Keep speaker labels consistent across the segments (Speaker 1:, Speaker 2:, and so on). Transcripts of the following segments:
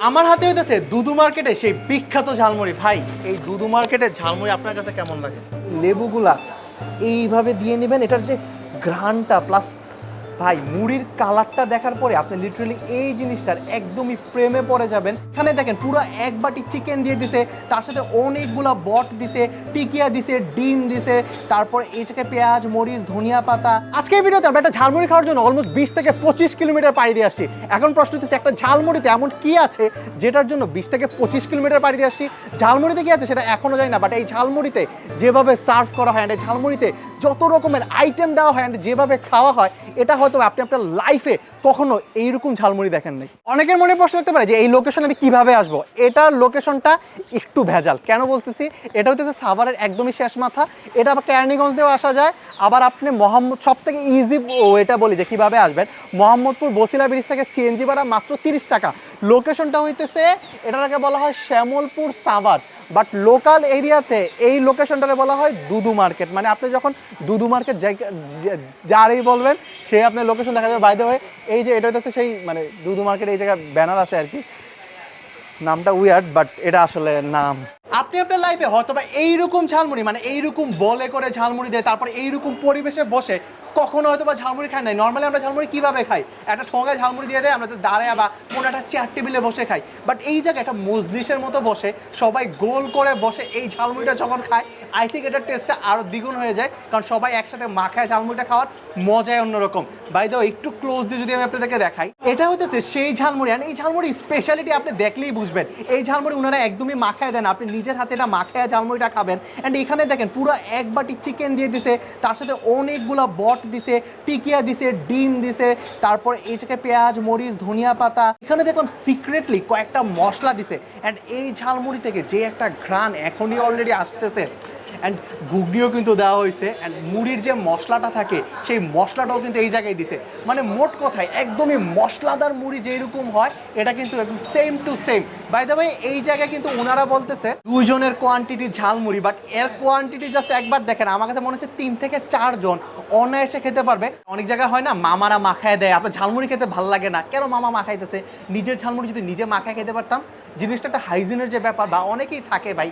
Speaker 1: আমার হাতে হইতেছে দুদু মার্কেটে সেই বিখ্যাত ঝালমুড়ি। ভাই, এই দুদু মার্কেটের ঝালমুড়ি আপনার কাছে কেমন লাগে? লেবুগুলা এইভাবে দিয়ে নেবেন, এটার যে ঘ্রাণটা প্লাস ভাই, মুড়ির কালারটা দেখার পরে আপনি লিটারালি এই জিনিসটার একদমই প্রেমে পড়ে যাবেন। এখানে দেখেন, পুরো এক বাটি চিকেন দিয়ে দিছে, তার সাথে অনেকগুলা বট দিছে, টিকিয়া দিছে, ডিম দিছে, তারপর এই থেকে পেঁয়াজ, মরিচ, ধনিয়া পাতা। আজকে এই ভিডিওতে আমরা একটা ঝালমুড়ি খাওয়ার জন্য অলমোস্ট বিশ থেকে পঁচিশ কিলোমিটার পাড়ি দিয়ে আসছি। এখন প্রশ্ন হচ্ছে, একটা ঝালমুড়িতে এমন কি আছে যেটার জন্য বিশ থেকে পঁচিশ কিলোমিটার পাড়ি দিয়ে আসছি? ঝালমুড়িতে কি আছে সেটা এখনও জানি না বাট এই ঝালমুড়িতে যেভাবে সার্ভ করা হয় অ্যান্ড এই ঝালমুড়িতে যত রকমের আইটেম দেওয়া হয় অ্যান্ড যেভাবে খাওয়া হয়, এটা হয়তো আপনি আপনার লাইফে কখনো এইরকম ঝালমুড়ি দেখেন নাই। অনেকের মনে প্রশ্ন হতে পারে যে এই লোকেশনে আমি কীভাবে আসব? এটার লোকেশনটা একটু ভেজাল। কেন বলতেছি? এটা হচ্ছে সাভারের একদমই শেষ মাথা। এটা আবার কেরানীগঞ্জ দিয়েও আসা যায়। আবার আপনি মোহাম্মদ সব থেকে ইজি এটা বলি যে কীভাবে আসবেন। মোহাম্মদপুর বসিলা ব্রিজ থেকে সিএনজি ভাড়া মাত্র তিরিশ টাকা। লোকেশনটা হইতেছে এটাকে বলা হয় শ্যামলপুর সাভার। বাট লোকাল এরিয়াতে এই লোকেশনটাকে বলা হয় দুদু মার্কেট মানে আপনি যখন দুদু মার্কেট যারই বলবেন, সে আপনার লোকেশন দেখা যাবে বাইদে হয়ে এই যে এটা হচ্ছে সেই মানে দুদু মার্কেট এই জায়গায় ব্যানার আছে আর কি। নামটা উইয়ার্ড বাট এটা আসলে নাম। আপনি আপনার লাইফে হয়তো বা এইরকম ঝালমুড়ি মানে এইরকম বলে করে ঝালমুড়ি দেয়, তারপর এইরকম পরিবেশে বসে কখনো হয়তো বা ঝালমুড়ি খাই নাই। নর্মালি আমরা ঝালমুড়ি কীভাবে খাই? একটা ঠোঙায় ঝালমুড়ি দিয়ে দেয়, আমরা তো দাঁড়ায় বা কোনো একটা চেয়ার টেবিলে বসে খাই। বাট এই জায়গায় একটা মজলিসের মতো বসে, সবাই গোল করে বসে এই ঝালমুড়িটা যখন খায় আই থিঙ্ক এটার টেস্টটা আরও দ্বিগুণ হয়ে যায়। কারণ সবাই একসাথে মাখায় ঝালমুড়িটা খাওয়ার মজাই অন্যরকম। বাই দাও একটু ক্লোজ দিয়ে যদি আমি আপনাদেরকে দেখাই, এটা হতেছে সেই ঝালমুড়ি। আর এই ঝালমুড়ি স্পেশালিটি আপনি দেখলেই বুঝবেন। এই ঝালমুড়ি ওনারা একদমই মাখায় দেন আপনি নিজের হাতে এটা মাখায় ঝালমুড়িটা খাবেন। অ্যান্ড এখানে দেখেন পুরো এক বাটি চিকেন দিয়ে দিছে, তার সাথে অনেকগুলো বট দিছে, টিকিয়া দিছে, ডিম দিছে, তারপর এই থেকে পেঁয়াজ, মরিচ, ধনিয়া পাতা। এখানে দেখলাম সিক্রেটলি কয়েকটা মশলা দিছে। অ্যান্ড এই ঝালমুড়ি থেকে যে একটা ঘ্রাণ এখনই অলরেডি আসতেছে। অ্যান্ড ঘুগনিও কিন্তু দেওয়া হয়েছে অ্যান্ড মুড়ির যে মশলাটা থাকে, সেই মশলাটাও কিন্তু এই জায়গায় দিছে। মানে মোট কথায় একদমই মশলাদার মুড়ি যেরকম হয়, এটা কিন্তু একদম same to same by the way এই জায়গায় কিন্তু ওনারা বলতেছে, দুইজনের কোয়ান্টিটি ঝালমুড়ি বাট এর কোয়ান্টিটি জাস্ট একবার দেখেন, আমার কাছে মনে হচ্ছে তিন থেকে চারজন অনায়াসে খেতে পারবে। অনেক জায়গায় হয় না, মামারা মাখায় দেয়, আপনার ঝালমুড়ি খেতে ভালো লাগে না। কেন মামা মাখাইতেছে? নিজের ঝালমুড়ি যদি নিজে মাখায় খেতে পারতাম, জিনিসটা একটা হাইজিনের যে ব্যাপার, বা অনেকেই থাকে ভাই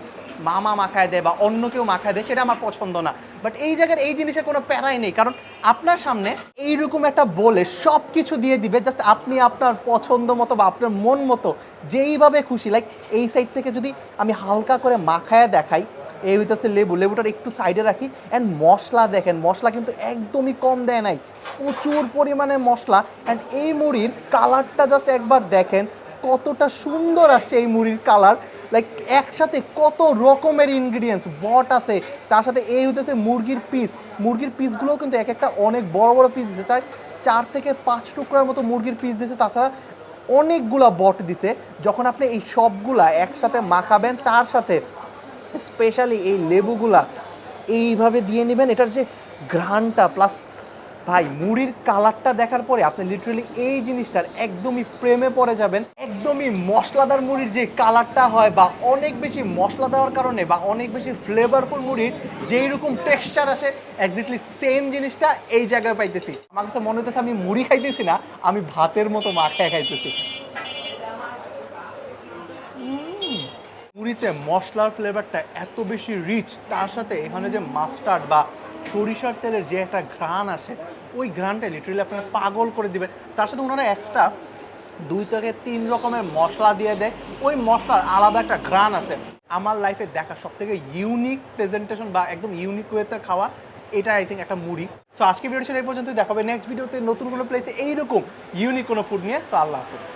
Speaker 1: মামা মাখায় দেয় বা অন্য কেউ মাখায় দেয়, সেটা আমার পছন্দ না। বাট এই জায়গার এই জিনিসের কোনো প্যারাই নেই। কারণ আপনার সামনে এইরকম একটা বলে সব কিছু দিয়ে দিবে জাস্ট আপনি আপনার পছন্দ মতো বা আপনার মন মতো যেইভাবে খুশি। লাইক এই সাইড থেকে যদি আমি হালকা করে মাখায় দেখাই এই হইতেছে লেবু। লেবুটার একটু সাইডে রাখি অ্যান্ড মশলা দেখেন, মশলা কিন্তু একদমই কম দেয় নাই। প্রচুর পরিমাণে মশলা অ্যান্ড এই মুড়ির কালারটা জাস্ট একবার দেখেন, কতটা সুন্দর আসছে এই মুড়ির কালার লাইক একসাথে কত রকমের ইনগ্রিডিয়েন্টস বট আছে, তার সাথে এই হতেছে মুরগির পিস মুরগির পিসগুলোও কিন্তু এক একটা অনেক বড় বড় পিস দিচ্ছে চাই চার থেকে পাঁচ টুকরার মতো মুরগির পিস দিচ্ছে তাছাড়া অনেকগুলা বট দিছে। যখন আপনি এই সবগুলা একসাথে মাখাবেন, তার সাথে স্পেশালি এই লেবুগুলা এইভাবে দিয়ে নেবেন, এটার যে ঘ্রাণটা প্লাস ভাই, মুড়ির কালারটা দেখার পরে আপনি লিটারেলি এই জিনিসটার একদমই প্রেমে পড়ে যাবেন। একদমই মশলাদার মুড়ির যে কালারটা হয় বা অনেক বেশি মশলা দেওয়ার কারণে বা অনেক বেশি ফ্লেভারফুল মুড়ির যেই রকম টেক্সচার আসে একজাক্টলি সেম জিনিসটা এই জায়গায় পাইতেছি। আমার কাছে মনে হইতেছে আমি মুড়ি খাইতেছি না, আমি ভাতের মতো মাখায় খাইতেছি। মুড়িতে মশলার ফ্লেভারটা এত বেশি রিচ তার সাথে এখানে যে মাস্টার্ড বা সরিষার তেলের যে একটা ঘ্রাণ আসে ওই ঘ্রাণটা লিটারেলি আপনারা পাগল করে দিবে। তার সাথে ওনারা এক্সট্রা দুই থেকে তিন রকমের মশলা দিয়ে দেয়। ওই মশলার আলাদা একটা ঘ্রাণ আছে। আমার লাইফে দেখা সব থেকে ইউনিক প্রেজেন্টেশন বা একদম ইউনিক ওয়েতে খাওয়া, এটা আই থিঙ্ক একটা মুড়ি। সো আজকে ভিডিও ছিল এই পর্যন্ত দেখাবে নেক্সট ভিডিওতে নতুন কোনো প্লেসে এইরকম ইউনিক কোনো ফুড নিয়ে। সো আল্লাহ হাফিজ।